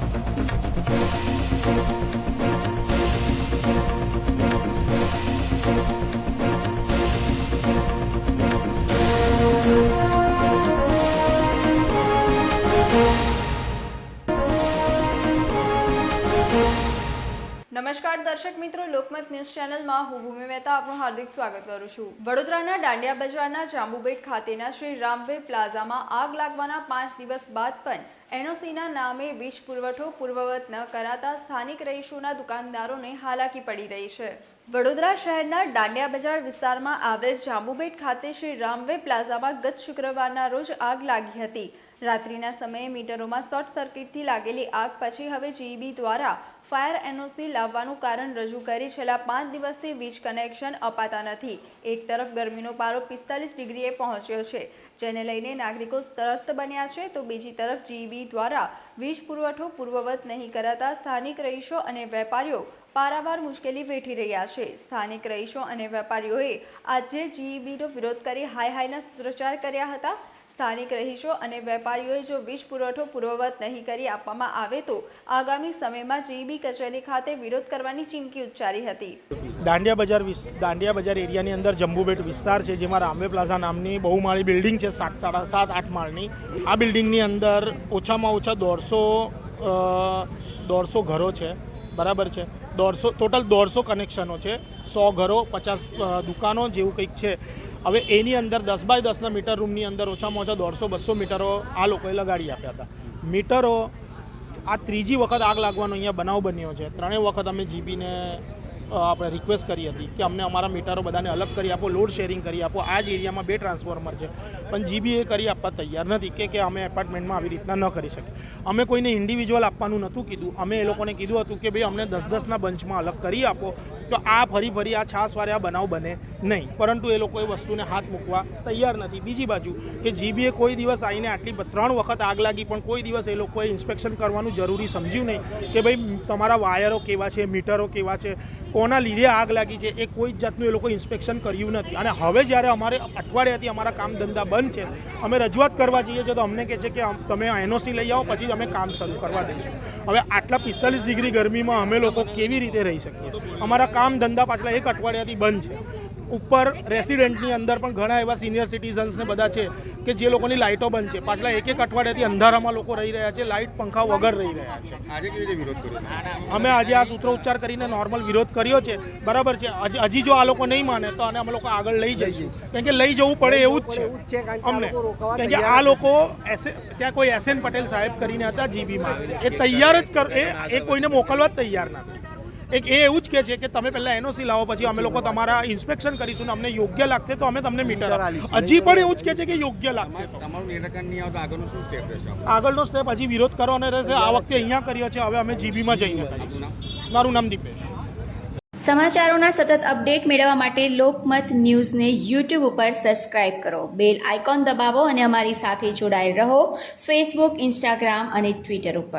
Thank you. નમસ્કાર દર્શક મિત્રો, લોકમત ન્યૂઝ ચેનલમાં હું ભૂમિ મહેતા આપનું હાર્દિક સ્વાગત કરું છું. વડોદરાના દાંડિયા બજારના જાંબુબેટ ખાતેના શ્રી રામવે પ્લાઝામાં આગ લાગવાના પાંચ દિવસ બાદ પણ એનઓસીના નામે વીજ પુરવઠો પૂર્વવત ન કરાતા સ્થાનિક રહીશોના દુકાનદારોને હાલાકી પડી રહી છે. વડોદરા શહેરના દાંડિયા બજાર વિસ્તારમાં આવેલ જાંબુબેટ ખાતે શ્રી રામવે પ્લાઝામાં ગત શુક્રવારના રોજ આગ લાગી હતી. રાત્રિના સમયે મીટરોમાં શોર્ટ સર્કિટથી લાગેલી આગ પછી હવે જીઈબી દ્વારા ફાયર એનઓસી લાવવાનું કારણ રજૂ કરી છેલ્લા પાંચ દિવસથી વીજ કનેક્શન અપાતા નથી. એક તરફ ગરમીનો પારો પિસ્તાલીસ ડિગ્રીએ પહોંચ્યો છે, જેને લઈને નાગરિકો ત્રસ્ત બન્યા છે, તો બીજી તરફ જીઈબી દ્વારા વીજ પુરવઠો પૂર્વવત નહીં કરાતા સ્થાનિક રહીશો અને વેપારીઓ પારાવાર મુશ્કેલી વેઠી રહ્યા છે. સ્થાનિક રહીશો અને વેપારીઓએ આજે જીઈબીનો વિરોધ કરી હાય હાયના સૂત્રોચ્ચાર કર્યા હતા. સ્થાનિક રહીશો અને વેપારીઓએ જો વીજ પુરવઠો પૂર્વવત નહીં કરી આપવામાં આવે તો આગામી સમયમાં જીબી કચેરી ખાતે વિરોધ કરવાની ચીમકી ઉચ્ચારી હતી. દાંડિયા બજાર દાંડિયા બજાર એરિયાની અંદર જંબુબેટ વિસ્તાર છે, જેમાં રામવે પ્લાઝા નામની બહુમાળી બિલ્ડિંગ છે, સાત સાડા સાત, આઠ માળની. આ બિલ્ડિંગની અંદર ઓછામાં ઓછા દોઢસો દોઢસો ઘરો છે, બરાબર છે. દોઢસો, ટોટલ દોઢસો કનેક્શનો છે. સો ઘરો, પચાસ દુકાનો જેવું કંઈક છે. હવે એની અંદર દસ બાય દસના મીટર રૂમની અંદર ઓછામાં ઓછા દોઢસો, બસો મીટરો આ લોકોએ લગાડી આપ્યા હતા. મીટરો, આ ત્રીજી વખત આગ લાગવાનો અહીંયા બનાવ બન્યો છે. ત્રણેય વખત અમે જીબીને આપણે રિક્વેસ્ટ કરી હતી કે અમને અમારા મીટરો બધાને અલગ કરી આપો લોડ શેરિંગ કરી આપો. આ જ એરિયામાં બે ટ્રાન્સફોર્મર છે. પણ જીબી એ કરી આપવા તૈયાર નથી કે કે અમે એપાર્ટમેન્ટમાં આવી રીતના ન કરી શકીએ. અમે કોઈને ઇન્ડિવિજ્યુઅલ આપવાનું નહોતું કીધું. અમે એ લોકોને કીધું હતું કે ભાઈ અમને દસ દસના બંચમાં અલગ કરી આપો. તો આ ફરી ફરી આ છાસવારે આ બનાવ બને. નહીં. પરંતુ એ લોકો એ વસ્તુને હાથ મૂકવા તૈયાર નથી. બીજી બાજુ કે જીબીએ કોઈ દિવસ આવીને આટલી ત્રણ વખત આગ લાગી, પણ કોઈ દિવસ એ લોકોએ ઇન્સ્પેક્શન કરવાનું જરૂરી સમજ્યું નહીં કે ભાઈ તમારા વાયરો કેવા છે, મીટરો કેવા છે, કોના લીધે આગ લાગી છે, એ કોઈ જ જાતનું એ લોકો ઇન્સ્પેક્શન કર્યું નથી. અને હવે જ્યારે અમારે અઠવાડિયાથી અમારા કામ ધંધા બંધ છે, અમે રજૂઆત કરવા જઈએ છીએ તો અમને કહે છે કે તમે એનઓસી લઈ આવો, પછી અમે કામ શરૂ કરવા દઈશું. હવે આટલા પિસ્તાલીસ ડિગ્રી ગરમીમાં અમે લોકો કેવી રીતે રહી શકીએ? અમારા કામ ધંધા પાછલા એક અઠવાડિયાથી બંધ છે. ઉપર રેસિડેન્ટની અંદર પણ ઘણા એવા સિનિયર સિટીઝન્સને બધા છે કે જે લોકોની લાઇટો બંધ છે. પાછલા એક એક અઠવાડિયાથી અંધારામાં લોકો રહી રહ્યા છે લાઇટ પંખા વગર રહી રહ્યા છે. આજે કેવી રીતે વિરોધ કર્યો અમે આજે આ સૂત્રો ઉચ્ચાર કરીને નોર્મલ વિરોધ કર્યો છે. બરાબર છે. હજી હજી જો આ લોકો નહીં માને તો આને અમે લોકો આગળ લઈ જઈશું. કેમ કે લઈ જવું પડે એવું જ છે. અમને. કેમ કે આ લોકો ત્યાં કોઈ એસ એન પટેલ સાહેબ કરીને હતા જીબીમાં એ તૈયાર જ કર એ એ કોઈને મોકલવા જ તૈયાર નથી. એક એ એવું જ કહે છે કે તમે પહેલાં એનઓસી લાવો પછી અમે લોકો તમારા ઇન્સ્પેક્શન કરીશું ને અમને યોગ્ય લાગશે તો અમે તમને મીટર. હજી પણ એવું જ કહે છે કે યોગ્ય લાગશે આગળનો સ્ટેપ હજી વિરોધ કરવાનો રહેશે. આ વખતે અહીંયા કર્યો છે હવે અમે જીબીમાં જઈને કરીશું. મારું નામ દીપેશ. સમાચારોના સતત અપડેટ મેળવવા માટે લોકમત ન્યૂઝને યુટ્યુબ ઉપર સબસ્ક્રાઇબ કરો. બેલ આઇકોન દબાવો અને અમારી સાથે જોડાયેલ રહો. ફેસબુક ઇન્સ્ટાગ્રામ અને ટ્વિટર ઉપર.